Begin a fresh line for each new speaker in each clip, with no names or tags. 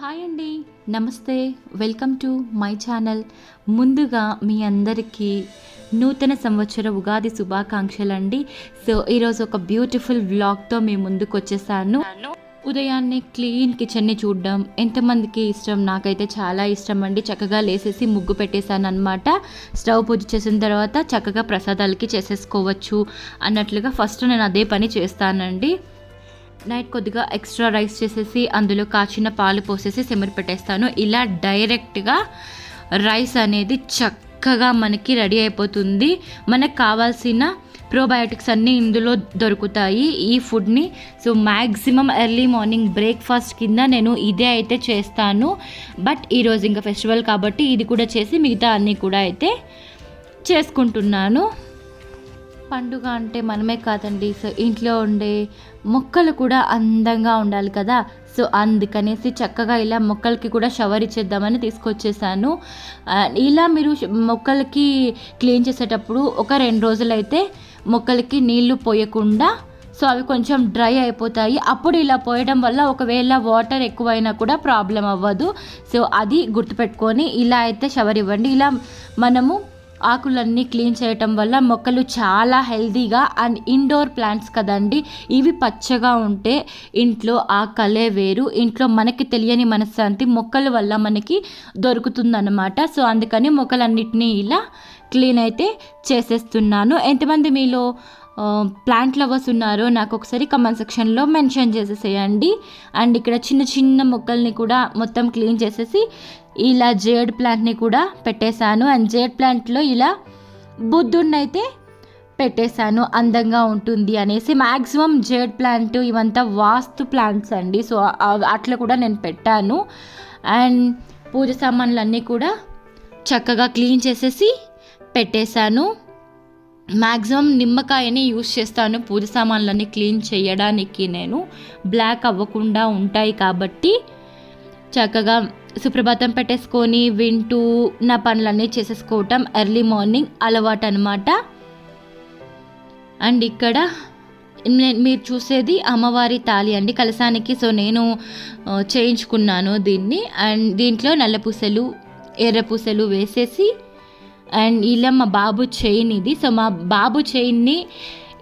Hi అండి. నమస్తే. Welcome to my channel. ముందుగా మీ అందరికీ నూతన సంవత్సర ఉగాది శుభాకాంక్షలు అండి సో ఈరోజు ఒక బ్యూటిఫుల్ వ్లాగ్తో మీ ముందుకు వచ్చేసాను ఉదయాన్నే క్లీన్ కిచెన్ని చూడడం ఎంతమందికి ఇష్టం నాకైతే చాలా ఇష్టం అండి చక్కగా లేసేసి ముగ్గు పెట్టేశాను అనమాట స్టవ్ పూజ చేసిన తర్వాత చక్కగా ప్రసాదాలకి చేసేసుకోవచ్చు అన్నట్లుగా ఫస్ట్ నేను అదే పని చేస్తానండి. నైట్ కొద్దిగా ఎక్స్ట్రా రైస్ చేసేసి అందులో కాచిన పాలు పోసేసి సిమ్మరి పెట్టేస్తాను. ఇలా డైరెక్ట్గా రైస్ అనేది చక్కగా మనకి రెడీ అయిపోతుంది. మనకు కావాల్సిన ప్రోబయోటిక్స్ అన్నీ ఇందులో దొరుకుతాయి. ఈ ఫుడ్ని so maximum early morning breakfast కింద నేను ఇదే అయితే చేస్తాను. బట్ ఈరోజు ఇంకా ఫెస్టివల్ కాబట్టి ఇది కూడా చేసి మిగతా అన్నీ కూడా అయితే చేసుకుంటున్నాను. పండుగ అంటే మనమే కాదండి. సో ఇంట్లో ఉండే మొక్కలు కూడా అందంగా ఉండాలి కదా. సో అందుకనేసి చక్కగా ఇలా మొక్కలకి కూడా షవర్ ఇచ్చేద్దామని తీసుకొచ్చేసాను. ఇలా మీరు మొక్కలకి క్లీన్ చేసేటప్పుడు ఒక రెండు రోజులైతే మొక్కలకి నీళ్ళు పోయకుండా సో అవి కొంచెం డ్రై అయిపోతాయి. అప్పుడు ఇలా పోయడం వల్ల ఒకవేళ వాటర్ ఎక్కువైనా కూడా ప్రాబ్లం అవ్వదు. సో అది గుర్తుపెట్టుకొని ఇలా అయితే షవర్ ఇవ్వండి. ఇలా మనము ఆకులన్నీ క్లీన్ చేయటం వల్ల మొక్కలు చాలా హెల్దీగా అండ్ ఇండోర్ ప్లాంట్స్ కదండి. ఇవి పచ్చగా ఉంటే ఇంట్లో ఆ కలే వేరు. ఇంట్లో మనకి తెలియని మనశ్శాంతి మొక్కల వల్ల మనకి దొరుకుతుందన్నమాట. సో అందుకని మొక్కలన్నిటినీ ఇలా క్లీన్ అయితే చేసేస్తున్నాను. ఎంతమంది మీలో ప్లాంట్ లవర్స్ ఉన్నారో నాకు ఒకసారి కమెంట్ సెక్షన్లో మెన్షన్ చేసేసేయండి. అండ్ ఇక్కడ చిన్న చిన్న మొక్కల్ని కూడా మొత్తం క్లీన్ చేసేసి ఇలా జేడ్ ప్లాంట్ని కూడా పెట్టేశాను. అండ్ జేడ్ ప్లాంట్లో ఇలా బుద్ధుడిని అయితే పెట్టేశాను. అందంగా ఉంటుంది అనేసి మ్యాక్సిమం జేడ్ ప్లాంట్ ఇవంతా వాస్తు ప్లాంట్స్ అండి. సో అట్లా కూడా నేను పెట్టాను. అండ్ పూజ సామాన్లు కూడా చక్కగా క్లీన్ చేసేసి పెట్టేశాను. మ్యాక్సిమం నిమ్మకాయని యూస్ చేస్తాను పూజ సామాన్లన్నీ క్లీన్ చేయడానికి నేను. బ్లాక్ అవ్వకుండా ఉంటాయి కాబట్టి చక్కగా సుప్రభాతం పెట్టేసుకొని వింటూ నా పనులన్నీ చేసేసుకోవటం ఎర్లీ మార్నింగ్ అలవాటు అనమాట అండ్ ఇక్కడ మీరు చూసేది అమ్మవారి తాళి అండి. కలసానికి సో నేను చేయించుకున్నాను దీన్ని. అండ్ దీంట్లో నల్ల పూసలు ఎర్ర పూసలు వేసేసి అండ్ ఇలా మా బాబు చైన్ ఇది. సో మా బాబు చైన్ని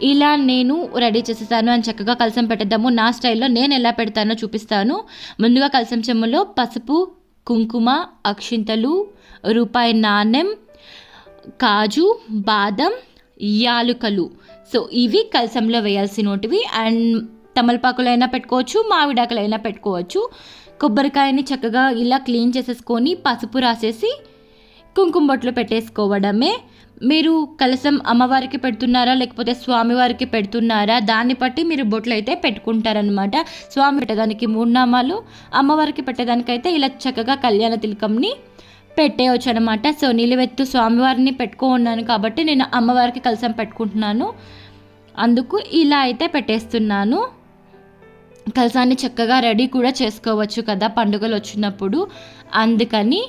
ఇలా నేను రెడీ చేసేసాను అని చక్కగా కలసం పెట్టేద్దాము. నా స్టైల్లో నేను ఎలా పెడతానో చూపిస్తాను. ముందుగా కలసం చెమ్ములో పసుపు కుంకుమ అక్షింతలు రూపాయి నాణెం కాజు బాదం యాలుకలు. సో ఇవి కలసంలో వేయాల్సినటివి అండ్ తమలపాకులైనా పెట్టుకోవచ్చు మామిడాకులైనా పెట్టుకోవచ్చు. కొబ్బరికాయని చక్కగా ఇలా క్లీన్ చేసేసుకొని పసుపు రాసేసి కుంకుమ బొట్లు పెట్టేసుకోవడమే. మీరు కలసం అమ్మవారికి పెడుతున్నారా లేకపోతే స్వామివారికి పెడుతున్నారా దాన్ని బట్టి మీరు బొట్లు అయితే పెట్టుకుంటారనమాట స్వామి పెట్టడానికి మూడు నామాలు అమ్మవారికి పెట్టడానికైతే ఇలా చక్కగా కళ్యాణ తిలకంని పెట్టేయచ్చు అనమాట సో నిలువెత్తు స్వామివారిని పెట్టుకో ఉన్నాను కాబట్టి నేను అమ్మవారికి కలసం పెట్టుకుంటున్నాను. అందుకు ఇలా అయితే పెట్టేస్తున్నాను. కలసాన్ని చక్కగా రెడీ కూడా చేసుకోవచ్చు కదా పండుగలు వచ్చినప్పుడు. అందుకని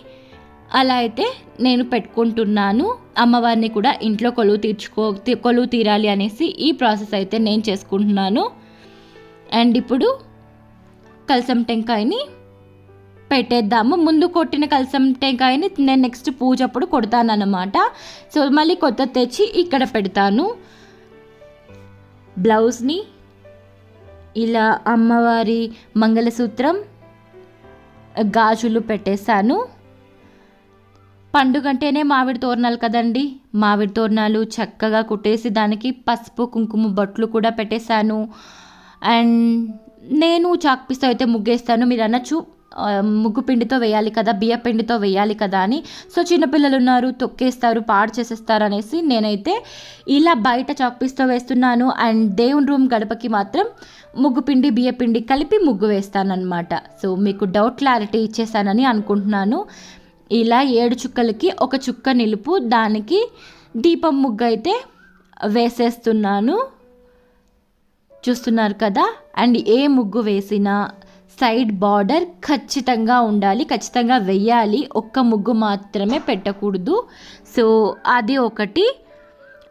అలా అయితే నేను పెట్టుకుంటున్నాను. అమ్మవారిని కూడా ఇంట్లో కొలువు తీర్చుకో కొలువు తీరాలి అనేసి ఈ ప్రాసెస్ అయితే నేను చేసుకుంటున్నాను. అండ్ ఇప్పుడు కలసం టెంకాయని పెట్టేద్దాము. ముందు కొట్టిన కలసం టెంకాయని నేను నెక్స్ట్ పూజ అప్పుడు కొడతానన్నమాట. సో మళ్ళీ కొత్త తెచ్చి ఇక్కడ పెడతాను. బ్లౌజ్ని ఇలా అమ్మవారి మంగళసూత్రం గాజులు పెట్టేశాను. పండుగ అంటేనే మామిడి తోరణాలు కదండి. మామిడి తోరణాలు చక్కగా కుట్టేసి దానికి పసుపు కుంకుమ బొట్లు కూడా పెట్టేశాను. అండ్ నేను చాక్పీస్తో అయితే ముగ్గేస్తాను. మీరు అనొచ్చు ముగ్గు పిండితో వేయాలి కదా బియ్య పిండితో వేయాలి కదా అని. సో చిన్నపిల్లలు ఉన్నారు తొక్కేస్తారు పాడు చేసేస్తారు అనేసి నేనైతే ఇలా బయట చాక్పీస్తో వేస్తున్నాను. అండ్ దేవుని రూమ్ గడపకి మాత్రం ముగ్గు పిండి బియ్య పిండి కలిపి ముగ్గు వేస్తానన్నమాట. సో మీకు డౌట్ క్లారిటీ ఇచ్చేసానని అనుకుంటున్నాను. ఇలా ఏడు చుక్కలకి ఒక చుక్క నిలుపు దానికి దీపం ముగ్గు అయితే వేసేస్తున్నాను. చూస్తున్నారు కదా? అండ్ ఏ ముగ్గు వేసినా సైడ్ బార్డర్ ఖచ్చితంగా ఉండాలి ఖచ్చితంగా వెయ్యాలి ఒక్క ముగ్గు మాత్రమే పెట్టకూడదు. సో అది ఒకటి.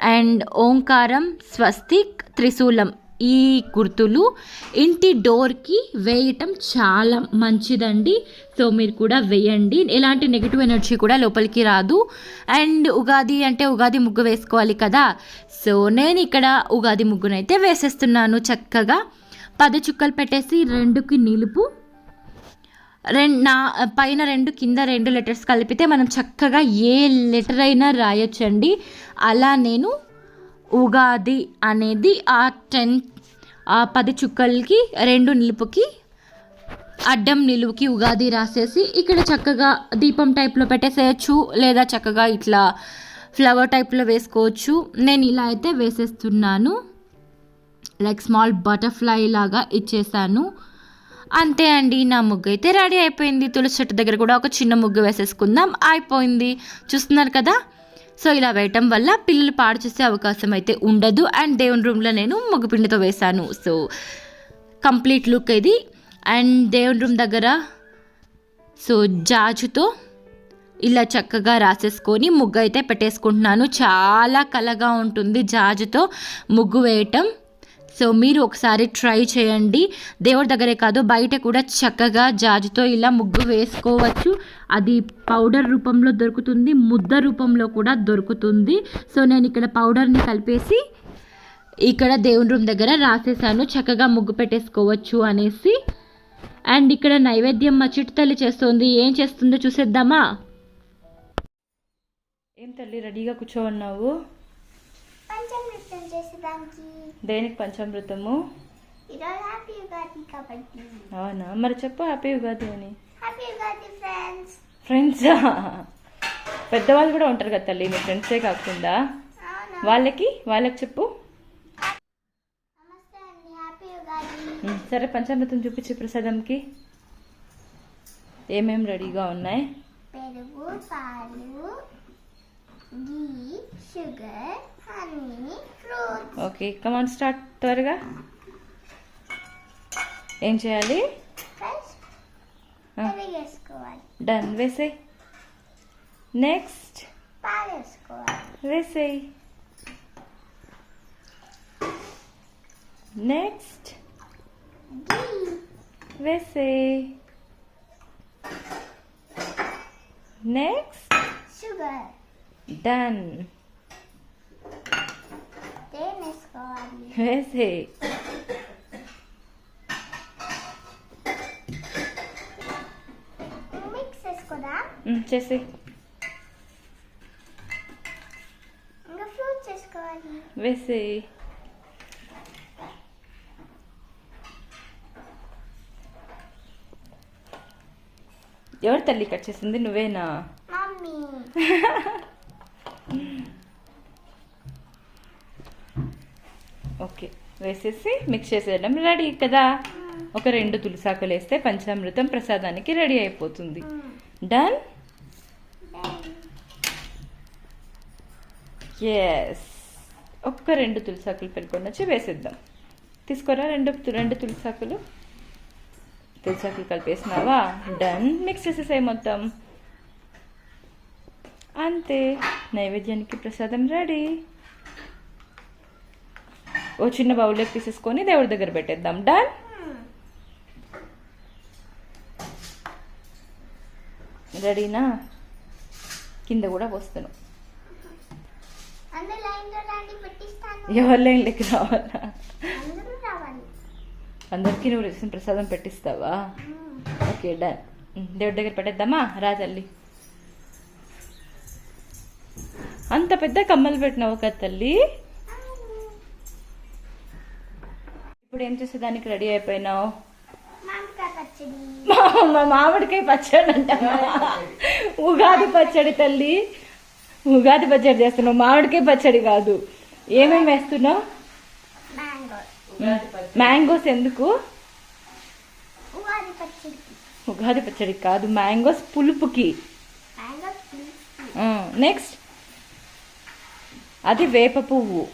అండ్ ఓంకారం స్వస్తిక్ త్రిశూలం. ఈ కుర్తులు ఇంటి డోర్కి వేయటం చాలా మంచిదండి. సో మీరు కూడా వేయండి. ఎలాంటి నెగిటివ్ ఎనర్జీ కూడా లోపలికి రాదు. అండ్ ఉగాది అంటే ఉగాది ముగ్గు వేసుకోవాలి కదా. సో నేను ఇక్కడ ఉగాది ముగ్గునైతే వేసేస్తున్నాను చక్కగా. పది చుక్కలు పెట్టేసి రెండుకి నిలుపు. రెండు నా పైన రెండు కింద రెండు లెటర్స్ కలిపితే మనం చక్కగా ఏ లెటర్ అయినా రాయొచ్చండి. అలా నేను ఉగాది అనేది ఆ టెన్ ఆ పది చుక్కలకి రెండు నిలుపుకి అడ్డం నిలువుకి ఉగాది రాసేసి ఇక్కడ చక్కగా దీపం టైప్లో పెట్టేసేయచ్చు లేదా చక్కగా ఇట్లా ఫ్లవర్ టైప్లో వేసుకోవచ్చు. నేను ఇలా అయితే వేసేస్తున్నాను. లైక్ స్మాల్ బటర్ఫ్లై లాగా ఇచ్చేసాను. అంతే అండి నా ముగ్గు అయితే రెడీ అయిపోయింది. తులసి చెట్టు దగ్గర కూడా ఒక చిన్న ముగ్గు వేసేసుకుందాం. అయిపోయింది. చూస్తున్నారు కదా? సో ఇలా వేయటం వల్ల పిల్లలు పాడు చేసే అవకాశం అయితే ఉండదు. అండ్ దేవుని రూమ్లో నేను మగపిండితో వేశాను. సో కంప్లీట్ లుక్ ఇది. అండ్ దేవుని రూమ్ దగ్గర సో జాజుతో ఇలా చక్కగా రాసేసుకొని ముగ్గు అయితే పెట్టేసుకుంటున్నాను. చాలా కలగా ఉంటుంది జాజుతో ముగ్గు వేయటం. సో మీరు ఒకసారి ట్రై చేయండి. దేవుడి దగ్గరే కాదు బయట కూడా చక్కగా జాజుతో ఇలా ముగ్గు వేసుకోవచ్చు. అది పౌడర్ రూపంలో దొరుకుతుంది ముద్ద రూపంలో కూడా దొరుకుతుంది. సో నేను ఇక్కడ పౌడర్ని కలిపేసి ఇక్కడ దేవుని రూమ్ దగ్గర రాసేసాను. చక్కగా ముగ్గు పెట్టేసుకోవచ్చు అనేసి. అండ్ ఇక్కడ నైవేద్యం మా చిట్టు తల్లి చేస్తుంది. ఏం చేస్తుందో చూసేద్దామా? ఏం తల్లి రెడీగా కూర్చోన్నావు
పంచామృతం చేసేదానికి
దేనికి. పంచామృతము?
ఈరోజు హ్యాపీ ఉగాది కాబట్టి.
అవునా? మరి చెప్పు హ్యాపీ ఉగాది అని.
హ్యాపీ ఉగాది ఫ్రెండ్స్
ఫ్రెండ్స్ పెద్దవాళ్ళు కూడా ఉంటారు కదా తల్లి మీ ఫ్రెండ్సే కాకుండా. వాళ్ళకి? వాళ్ళకి చెప్పు. సరే పంచామృతం చూపించు ప్రసాదంకి. ఏమేం రెడీగా ఉన్నాయి?
పెరుగు పాలు షుగర్
ఓకే కమాన్ స్టార్ట్ త్వరగా. ఏం చేయాలి? డన్ వేసేయ్. నెక్స్ట్ వేసేయ్. నెక్స్ట్ వేసేయ్. నెక్స్ట్
షుగర్
డన్
వేసుకోవాలి మిక్స్ ఇంకా
వేసేయ్ ఎవరు తల్లి కట్ చేసింది నువ్వేనా
మమ్మీ
వేసేసి మిక్స్ చేసేయడం రెడీ కదా. ఒక రెండు తులసాకులు వేస్తే పంచామృతం ప్రసాదానికి రెడీ అయిపోతుంది. డన్ ఎస్ ఒక్క రెండు తులసాకులు పెట్టుకొని వచ్చి వేసేద్దాం. తీసుకోరా రెండు రెండు తులసాకులు? తులసాకులు కలిపేసినావా? డన్ మిక్స్ చేసేసాయి మొత్తం. అంతే. నైవేద్యానికి ప్రసాదం రెడీ. ఓ చిన్న బౌల్లోకి తీసేసుకొని దేవుడి దగ్గర పెట్టేద్దాం. డన్ రెడీనా? కింద కూడా పోస్తాను. ఎవరి రావాలా?
అందరూ రావాలి.
అందరికీ నువ్వు చేసిన ప్రసాదం పెట్టిస్తావా? ఓకే డన్ దేవుడి దగ్గర పెట్టేద్దామా? రా తల్లి. అంత పెద్ద కమ్మలు పెట్టినావు కదా తల్లి. ఇప్పుడు ఏం చేసేదానికి రెడీ అయిపోయినావు?
మామిడికాయ పచ్చడి.
మా మామిడికాయ పచ్చడి అంటమ్మా ఉగాది పచ్చడి తల్లి. ఉగాది పచ్చడి చేస్తున్నావు. మామిడికాయ పచ్చడి కాదు. ఏమేమి వేస్తున్నావు?
మ్యాంగో.
మ్యాంగోస్ ఎందుకు?
ఉగాది
పచ్చడి. కాదు మ్యాంగోస్ పులుపుకి. నెక్స్ట్. అది వేప పువ్వు.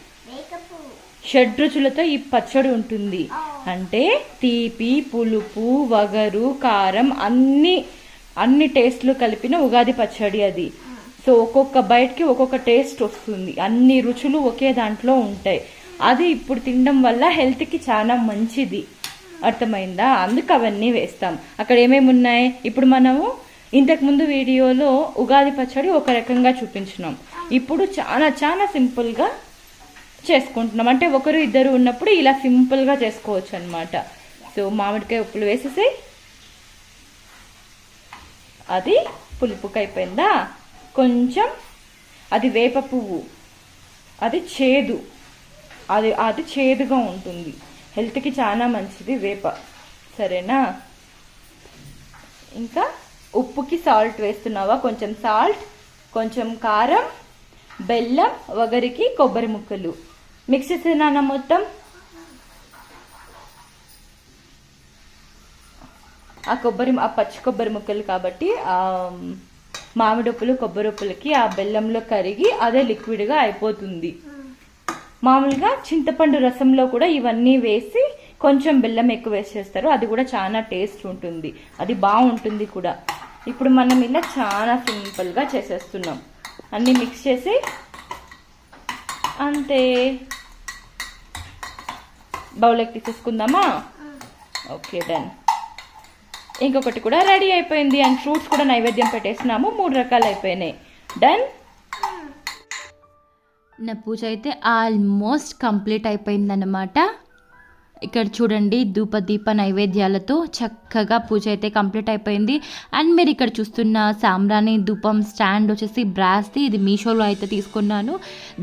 షడ్రుచులతో ఈ పచ్చడి ఉంటుంది. అంటే తీపి పులుపు వగరు కారం అన్ని అన్ని టేస్ట్లు కలిపిన ఉగాది పచ్చడి అది. సో ఒక్కొక్క బయటకి ఒక్కొక్క టేస్ట్ వస్తుంది. అన్ని రుచులు ఒకే దాంట్లో ఉంటాయి. అది ఇప్పుడు తినడం వల్ల హెల్త్కి చాలా మంచిది. అర్థమైందా? అందుకు అవన్నీ వేస్తాం. అక్కడ ఏమేమి ఉన్నాయి? ఇప్పుడు మనము ఇంతకుముందు వీడియోలో ఉగాది పచ్చడి ఒక రకంగా చూపించినాం. ఇప్పుడు చాలా చాలా సింపుల్గా చేసుకుంటున్నాం. అంటే ఒకరు ఇద్దరు ఉన్నప్పుడు ఇలా సింపుల్గా చేసుకోవచ్చు అనమాట సో మామిడికాయ ఉప్పులు వేసేసి అది పులుపుకి అయిపోయిందా? కొంచెం అది వేప పువ్వు. అది చేదు. అది అది చేదుగా ఉంటుంది. హెల్త్కి చాలా మంచిది వేప. సరేనా? ఇంకా ఉప్పుకి సాల్ట్ వేస్తున్నావా? కొంచెం సాల్ట్ కొంచెం కారం బెల్లం వగరికి కొబ్బరి ముక్కలు. మిక్స్ చేసినానా మొత్తం? ఆ కొబ్బరి ఆ పచ్చి కొబ్బరి ముక్కలు కాబట్టి మామిడి ఉప్పులు కొబ్బరి ఉప్పులకి ఆ బెల్లంలో కరిగి అదే లిక్విడ్గా అయిపోతుంది. మామూలుగా చింతపండు రసంలో కూడా ఇవన్నీ వేసి కొంచెం బెల్లం ఎక్కువ వేసేస్తారు. అది కూడా చాలా టేస్ట్ ఉంటుంది. అది బాగుంటుంది కూడా. ఇప్పుడు మనం ఇలా చాలా సింపుల్గా చేసేస్తున్నాం. అన్నీ మిక్స్ చేసి అంతే బౌల్లోకి తీసేసుకుందామా? ఓకే డన్ ఇంకొకటి కూడా రెడీ అయిపోయింది అండ్ ఫ్రూట్స్ కూడా నైవేద్యం పెట్టేసినాము మూడు రకాలు అయిపోయినాయి డన్ నా పూజ అయితే ఆల్మోస్ట్ కంప్లీట్ అయిపోయిందన్నమాట. ఇక్కడ చూడండి ధూప దీప నైవేద్యాలతో చక్కగా పూజ అయితే కంప్లీట్ అయిపోయింది. అండ్ మీరు ఇక్కడ చూస్తున్న సాంబ్రాణి ధూపం స్టాండ్ వచ్చేసి బ్రాస్ది ఇది మీషోలో అయితే తీసుకున్నాను.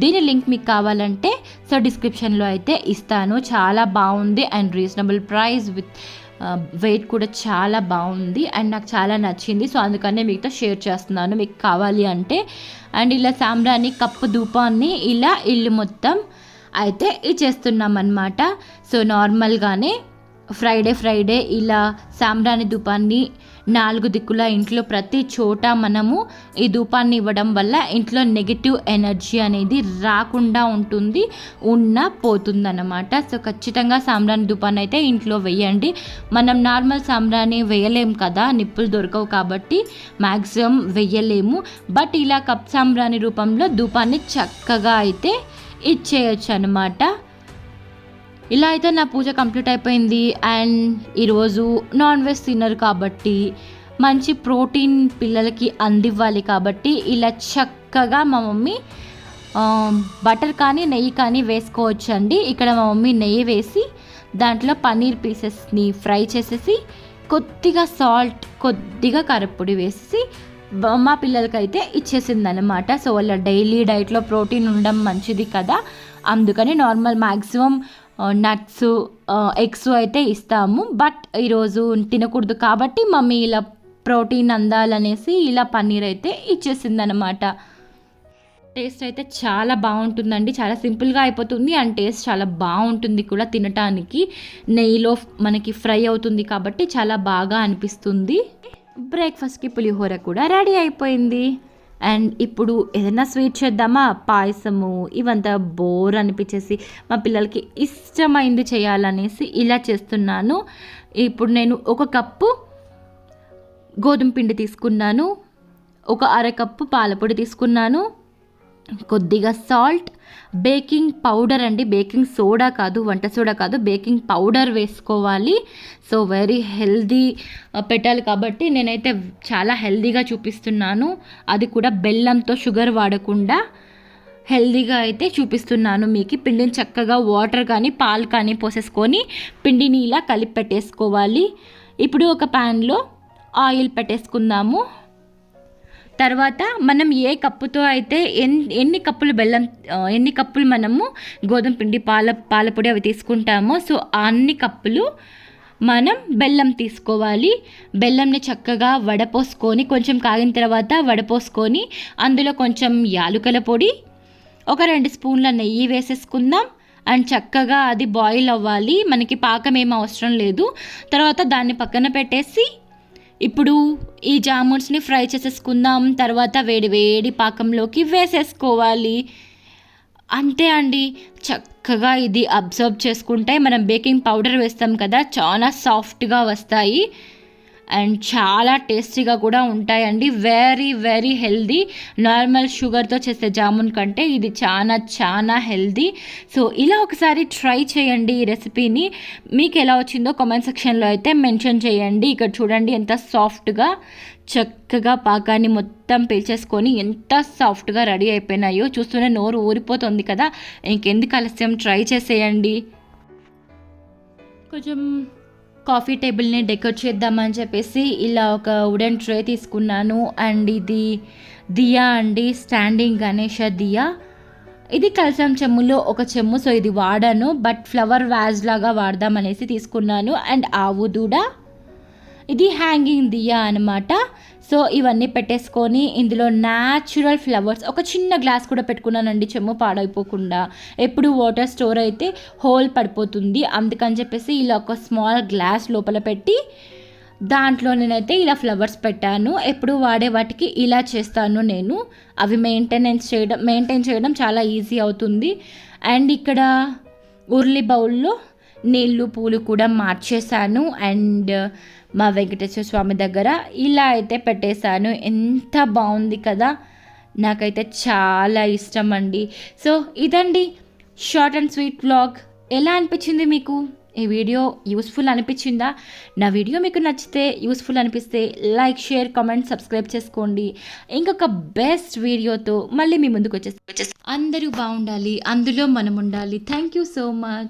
దీని లింక్ మీకు కావాలంటే సో డిస్క్రిప్షన్లో అయితే ఇస్తాను. చాలా బాగుంది and reasonable price with weight కూడా చాలా బాగుంది అండ్ నాకు చాలా నచ్చింది. సో అందుకనే మీతో షేర్ చేస్తున్నాను మీకు కావాలి అంటే. అండ్ ఇలా సామ్రాణి కప్పు ధూపాన్ని ఇలా ఇల్లు మొత్తం అయితే ఇచ్చేస్తున్నాం అనమాట సో నార్మల్గానే ఫ్రైడే ఫ్రైడే ఇలా సాంబ్రాణి ధూపాన్ని నాలుగు దిక్కుల ఇంట్లో ప్రతి చోట మనము ఈ ధూపాన్ని ఇవ్వడం వల్ల ఇంట్లో నెగిటివ్ ఎనర్జీ అనేది రాకుండా ఉంటుంది ఉన్న పోతుందన్నమాట. సో ఖచ్చితంగా సాంబ్రాణి ధూపాన్ని అయితే ఇంట్లో వేయండి. మనం నార్మల్ సాంబ్రాణి వేయలేం కదా నిప్పులు దొరకవు కాబట్టి మ్యాక్సిమం వేయలేము. బట్ ఇలా కప్ సాంబ్రాణి రూపంలో ధూపాన్ని చక్కగా అయితే ఇచ్చేయచ్చు అనమాట ఇలా అయితే నా పూజ కంప్లీట్ అయిపోయింది. అండ్ ఈరోజు నాన్ వెజ్ తిన్నారు కాబట్టి మంచి ప్రోటీన్ పిల్లలకి అందివ్వాలి కాబట్టి ఇలా చక్కగా మా మమ్మీ బటర్ కానీ నెయ్యి కానీ వేసుకోవచ్చు అండి ఇక్కడ మా మమ్మీ నెయ్యి వేసి దాంట్లో పన్నీర్ పీసెస్ని ఫ్రై చేసేసి కొద్దిగా సాల్ట్ కొద్దిగా కరప్పొడి వేసి మా పిల్లలకైతే ఇచ్చేసింది అనమాట సో వాళ్ళ డైలీ డైట్లో ప్రోటీన్ ఉండడం మంచిది కదా. అందుకని నార్మల్ మ్యాక్సిమం నట్స్ ఎగ్స్ అయితే ఇస్తాము. బట్ ఈరోజు తినకూడదు కాబట్టి మమ్మీ ఇలా ప్రోటీన్ అందాలనేసి ఇలా పన్నీర్ అయితే ఇచ్చేసింది అనమాట టేస్ట్ అయితే చాలా బాగుంటుందండి. చాలా సింపుల్గా అయిపోతుంది అండ్ టేస్ట్ చాలా బాగుంటుంది కూడా తినటానికి. నెయ్యిలో మనకి ఫ్రై అవుతుంది కాబట్టి చాలా బాగా అనిపిస్తుంది. బ్రేక్ఫాస్ట్కి పులిహోర కూడా రెడీ అయిపోయింది. అండ్ ఇప్పుడు ఏదైనా స్వీట్ చేద్దామా? పాయసము ఇవంతా బోర్ అనిపించేసి మా పిల్లలకి ఇష్టమైంది చేయాలనేసి ఇలా చేస్తున్నాను. ఇప్పుడు నేను ఒక కప్పు గోధుమ పిండి తీసుకున్నాను. ఒక అరకప్పు పాలపొడి తీసుకున్నాను. కొద్దిగా సాల్ట్ బేకింగ్ పౌడర్ అండి. బేకింగ్ సోడా కాదు వంట సోడా కాదు. బేకింగ్ పౌడర్ వేసుకోవాలి. సో వెరీ హెల్దీ పెట్టాలి కాబట్టి నేనైతే చాలా హెల్దీగా చూపిస్తున్నాను. అది కూడా బెల్లంతో షుగర్ వాడకుండా హెల్దీగా అయితే చూపిస్తున్నాను మీకు. పిండిని చక్కగా వాటర్ కానీ పాలు కానీ పోసేసుకొని పిండిని ఇలా కలిపి పెట్టేసుకోవాలి. ఇప్పుడు ఒక ప్యాన్లో ఆయిల్ పెట్టేసుకుందాము. తర్వాత మనం ఏ కప్పుతో అయితే ఎన్ని ఎన్ని కప్పులు బెల్లం ఎన్ని కప్పులు మనము గోధుమ పిండి పాల పాలపొడి అవి తీసుకుంటామో సో అన్ని కప్పులు మనం బెల్లం తీసుకోవాలి. బెల్లంని చక్కగా వడపోసుకొని కొంచెం కాగిన తర్వాత వడపోసుకొని అందులో కొంచెం యాలుకల పొడి ఒక రెండు స్పూన్ల నెయ్యి వేసేసుకుందాం. అండ్ చక్కగా అది బాయిల్ అవ్వాలి. మనకి పాకం ఏం అవసరం లేదు. తర్వాత దాన్ని పక్కన పెట్టేసి ఇప్పుడు ఈ జామున్స్ని ఫ్రై చేసేసుకుందాం తర్వాత వేడి వేడి పాకంలోకి వేసేసుకోవాలి. అంతే అండి. చక్కగా ఇది అబ్జర్వ్ చేసుకుంటే మనం బేకింగ్ పౌడర్ వేస్తాం కదా చాలా సాఫ్ట్గా వస్తాయి. అండ్ చాలా టేస్టీగా కూడా ఉంటాయండి. వెరీ వెరీ హెల్దీ నార్మల్ షుగర్తో చేసే జామున్ కంటే ఇది చాలా చాలా హెల్దీ సో ఇలా ఒకసారి ట్రై చేయండి ఈ రెసిపీని మీకు ఎలా వచ్చిందో కామెంట్ సెక్షన్లో అయితే మెన్షన్ చేయండి. ఇక్కడ చూడండి ఎంత సాఫ్ట్గా చక్కగా పాకాన్ని మొత్తం పీల్చేసుకొని ఎంత సాఫ్ట్గా రెడీ అయిపోయినాయో. చూస్తూనే నోరు ఊరిపోతుంది కదా. ఇంకెందుకు ఆలస్యం? ట్రై చేసేయండి. కొంచెం కాఫీ టేబుల్ని డెకరేట్ చేద్దామని చెప్పేసి ఇలా ఒక వుడెన్ ట్రే తీసుకున్నాను. అండ్ ఇది దియా అండి స్టాండింగ్ గణేష దియా. ఇది కలసం చెమ్ములో ఒక చెమ్ము సో ఇది వాడాను. బట్ ఫ్లవర్ వ్యాజ్ లాగా వాడదామనేసి తీసుకున్నాను. అండ్ ఆవు దూడ. ఇది హ్యాంగింగ్ దియా అనమాట సో ఇవన్నీ పెట్టేసుకొని ఇందులో న్యాచురల్ ఫ్లవర్స్ ఒక చిన్న గ్లాస్ కూడా పెట్టుకున్నానండి చెమ్ము పాడైపోకుండా. ఎప్పుడు వాటర్ స్టోర్ అయితే హోల్ పడిపోతుంది. అందుకని చెప్పేసి ఇలా ఒక స్మాల్ గ్లాస్ లోపల పెట్టి దాంట్లో నేనైతే ఇలా ఫ్లవర్స్ పెట్టాను. ఎప్పుడు వాడే వాటికి ఇలా చేస్తాను నేను. అవి మెయింటెనెన్స్ చేయడం మెయింటైన్ చేయడం చాలా ఈజీ అవుతుంది. అండ్ ఇక్కడ ఉర్లి బౌల్లో నీళ్ళు పూలు కూడా మార్చేశాను. అండ్ uh, మా వెంకటేశ్వర స్వామి దగ్గర ఇలా అయితే పెట్టేశాను. ఎంత బాగుంది కదా! నాకైతే చాలా ఇష్టం అండి సో ఇదండి షార్ట్ అండ్ స్వీట్ వ్లాగ్. ఎలా అనిపించింది మీకు? ఈ వీడియో యూస్ఫుల్ అనిపించిందా? నా వీడియో మీకు నచ్చితే యూస్ఫుల్ అనిపిస్తే లైక్ షేర్ కామెంట్ సబ్స్క్రైబ్ చేసుకోండి. ఇంకొక బెస్ట్ వీడియోతో మళ్ళీ మీ ముందుకు వచ్చేసి అందరూ బాగుండాలి. అందులో మనం ఉండాలి. Thank you so much.